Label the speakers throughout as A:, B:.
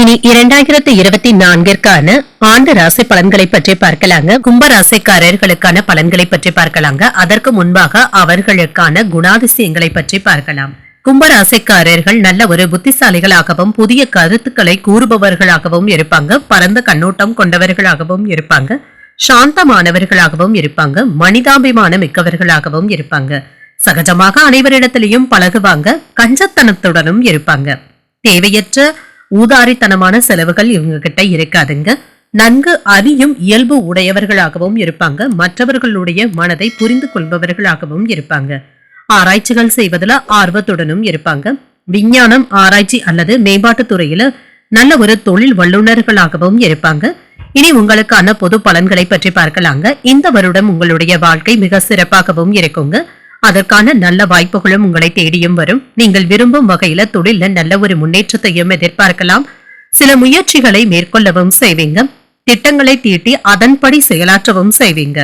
A: இனி இரண்டாயிரத்தி இருபத்தி நான்கிற்கான ஆண்டு ராசி பலன்களை பற்றி பார்க்கலாங்க. கும்ப ராசிக்காரர்களுக்கான பலன்களை பற்றி பார்க்கலாங்க. அதற்கு முன்பாக அவர்களுக்கான குணாதிசயங்களை பற்றி பார்க்கலாம். கும்பராசிக்காரர்கள் நல்ல ஒரு புத்திசாலிகளாகவும் புதிய கருத்துக்களை கூறுபவர்களாகவும் இருப்பாங்க. பரந்த கண்ணோட்டம் கொண்டவர்களாகவும் இருப்பாங்க. சாந்தமானவர்களாகவும் இருப்பாங்க. மனிதாபிமான மிக்கவர்களாகவும் இருப்பாங்க. சகஜமாக அனைவரிடத்திலையும் பழகுவாங்க. கஞ்சத்தனத்துடனும் இருப்பாங்க. தேவையற்ற ஊதாரித்தனமான செலவுகள் இவங்க கிட்ட இருக்காதுங்க. நன்கு அறியும் இயல்பு உடையவர்களாகவும் இருப்பாங்க. மற்றவர்களுடைய மனதை புரிந்து கொள்பவர்களாகவும் இருப்பாங்க. ஆராய்ச்சிகள் செய்வதில் ஆர்வத்துடனும் இருப்பாங்க. விஞ்ஞானம் ஆராய்ச்சி அல்லது மேம்பாட்டு துறையில நல்ல ஒரு தொழில் வல்லுநர்களாகவும் இருப்பாங்க. இனி உங்களுக்கான பொது பலன்களை பற்றி பார்க்கலாங்க. இந்த வருடம் உங்களுடைய வாழ்க்கை மிக சிறப்பாகவும் இருக்குங்க. அதற்கான நல்ல வாய்ப்புகளும் உங்களை தேடியும் வரும். நீங்கள் விரும்பும் வகையில தொழில நல்ல ஒரு முன்னேற்றத்தையும் எதிர்பார்க்கலாம். சில முயற்சிகளை மேற்கொள்ளவும் செய்வீங்க. திட்டங்களை தீட்டி அதன்படி செயலாற்றவும் செய்வீங்க.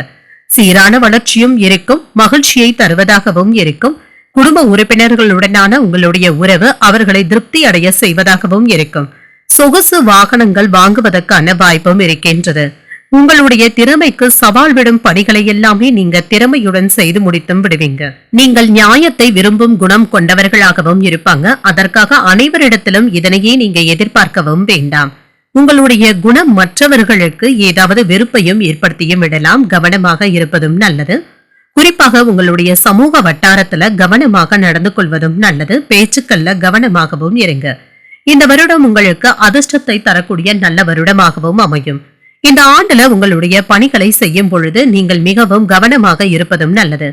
A: சீரான வளர்ச்சியும் இருக்கும். மகிழ்ச்சியை தருவதாகவும் இருக்கும். குடும்ப உறுப்பினர்களுடனான உங்களுடைய உறவு அவர்களை திருப்தி அடைய செய்வதாகவும் இருக்கும். சொகுசு வாகனங்கள் வாங்குவதற்கான வாய்ப்பும் இருக்கின்றது. உங்களுடைய திறமைக்கு சவால் விடும் பணிகளை எல்லாமே நீங்க திறமையுடன் செய்து முடித்தும் விடுவீங்க. நீங்கள் நியாயத்தை விரும்பும் குணம் கொண்டவர்களாகவும் இருப்பாங்க. அதற்காக அனைவரிடத்திலும் இதனையே நீங்க எதிர்பார்க்கவும் வேண்டாம். உங்களுடைய குணம் மற்றவர்களுக்கு ஏதாவது வெறுப்பையும் ஏற்படுத்தியும் விடலாம். கவனமாக இருப்பதும் நல்லது. குறிப்பாக உங்களுடைய சமூக வட்டாரத்துல கவனமாக நடந்து கொள்வதும் நல்லது. பேச்சுக்கள்ல கவனமாகவும் இருங்க. இந்த வருடம் உங்களுக்கு அதிர்ஷ்டத்தை தரக்கூடிய நல்ல வருடமாகவும் அமையும். இந்த ஆண்டுல உங்களுடைய பணிகளை செய்யும் பொழுது நீங்கள் மிகவும் கவனமாக இருப்பதும் நல்லது.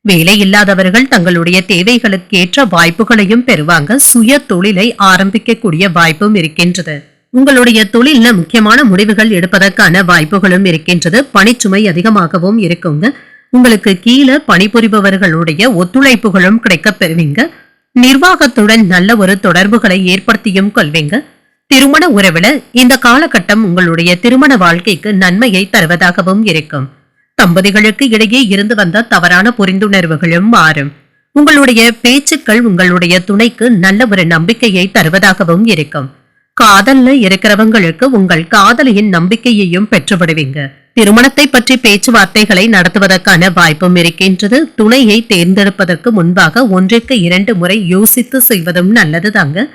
A: வேலை இல்லாதவர்கள் தங்களுடைய தேவைகளுக்கு ஏற்ற வாய்ப்புகளையும் பெறுவாங்க. சுய தொழிலை ஆரம்பிக்கக்கூடிய வாய்ப்பும் இருக்கின்றது. உங்களுடைய தொழில்ல முக்கியமான முடிவுகள் எடுப்பதற்கான வாய்ப்புகளும் இருக்கின்றது. பணிச்சுமை அதிகமாகவும் இருக்குங்க. உங்களுக்கு கீழே பணிபுரிபவர்களுடைய ஒத்துழைப்புகளும் கிடைக்கப் பெறுவீங்க. நிர்வாகத்துடன் நல்ல ஒரு தொடர்புகளை ஏற்படுத்தியும் கொள்வீங்க. திருமண உறவுல இந்த காலகட்டம் உங்களுடைய திருமண வாழ்க்கைக்கு நன்மையை தருவதாகவும் இருக்கும். தம்பதிகளுக்கு இடையே இருந்து வந்த தவறான புரிந்துணர்வுகளும் மாறும். உங்களுடைய பேச்சுக்கள் உங்களுடைய துணைக்கு நல்ல ஒரு நம்பிக்கையை தருவதாகவும் இருக்கும். காதல்ல இருக்கிறவங்களுக்கு உங்கள் காதலியின் நம்பிக்கையையும் பெற்றுவிடுவீங்க. திருமணத்தை பற்றி பேச்சுவார்த்தைகளை நடத்துவதற்கான வாய்ப்பும் இருக்கின்றது. துணையை தேர்ந்தெடுப்பதற்கு முன்பாக ஒன்றுக்கு இரண்டு முறை யோசித்து செய்வதும் நல்லது தாங்க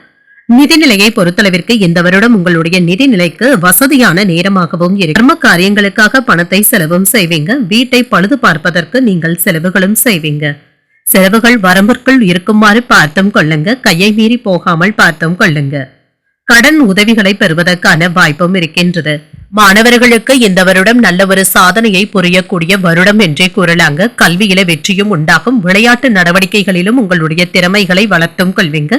A: நிதிநிலையை பொறுத்தளவிற்கு இந்த வருடம் உங்களுடைய நிதிநிலைக்கு வசதியான நேரமாகவும் கர்ம காரியங்களுக்காக பணத்தை செலவும் செய்வீங்க. வீட்டை பழுது பார்ப்பதற்கு நீங்கள் செலவுகளும் செய்வீங்க. செலவுகள் வரம்பிற்குள் இருக்குமாறு பார்த்தும் கொள்ளுங்க. கையை மீறி போகாமல் பார்த்தும் கொள்ளுங்க. கடன் உதவிகளை பெறுவதற்கான வாய்ப்பும் இருக்கின்றது. மாணவர்களுக்கு இந்த வருடம் நல்ல ஒரு சாதனையை புரியக்கூடிய வருடம் என்றே கூறலாங்க. கல்வியில வெற்றியும் உண்டாகும். விளையாட்டு நடவடிக்கைகளிலும் உங்களுடைய திறமைகளை வளர்த்தும் கொள்வீங்க.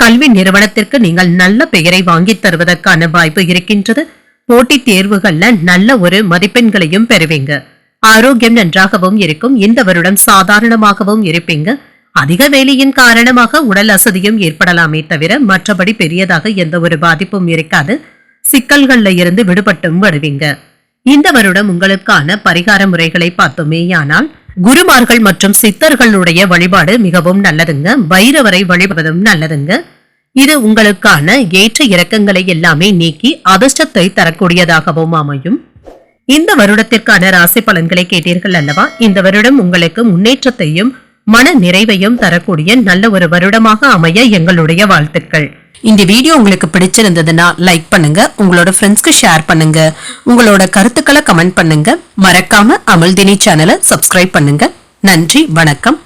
A: கல்வி நிறுவனத்திற்கு நீங்கள் நல்ல பெயரை வாங்கித் தருவதற்கான வாய்ப்பு இருக்கின்றது. போட்டித் தேர்வுகள்ல நல்ல ஒரு மதிப்பெண்களையும் பெறுவீங்க. ஆரோக்கியம் நன்றாகவும் இருக்கும். இந்த வருடம் சாதாரணமாகவும் இருப்பீங்க. அதிக வேலையின் காரணமாக உடல் அசதியும் ஏற்படலாமே தவிர மற்றபடி பெரியதாக எந்த ஒரு பாதிப்பும் இருக்காது. சிக்கல்கள்ல இருந்து விடுபட்டும் வருவீங்க. இந்த வருடம் உங்களுக்கான பரிகார முறைகளை பார்த்தோமேயானால் குருமார்கள் மற்றும் சித்தர்களுடைய வழிபாடு மிகவும் நல்லதுங்க. பைரவரை வழிபடுவதும் நல்லதுங்க. இது உங்களுக்கான ஏற்ற இறக்கங்களை எல்லாமே நீக்கி அதிர்ஷ்டத்தை தரக்கூடியதாகவும் அமையும். இந்த வருடத்திற்கான ராசி பலன்களை கேட்டீர்கள் அல்லவா? இந்த வருடம் உங்களுக்கு முன்னேற்றத்தையும் மன நிறைவையும் தரக்கூடிய நல்ல ஒரு வருடமாக அமைய எங்களுடைய வாழ்த்துக்கள். இந்த வீடியோ உங்களுக்கு பிடிச்சிருந்ததுன்னா லைக் பண்ணுங்க உங்களோட ஃப்ரெண்ட்ஸ்க்கு ஷேர் பண்ணுங்க உங்களோட கருத்துக்களை கமெண்ட் பண்ணுங்க. மறக்காம அமல்தினி சேனலை சப்ஸ்கிரைப் பண்ணுங்க. நன்றி வணக்கம்.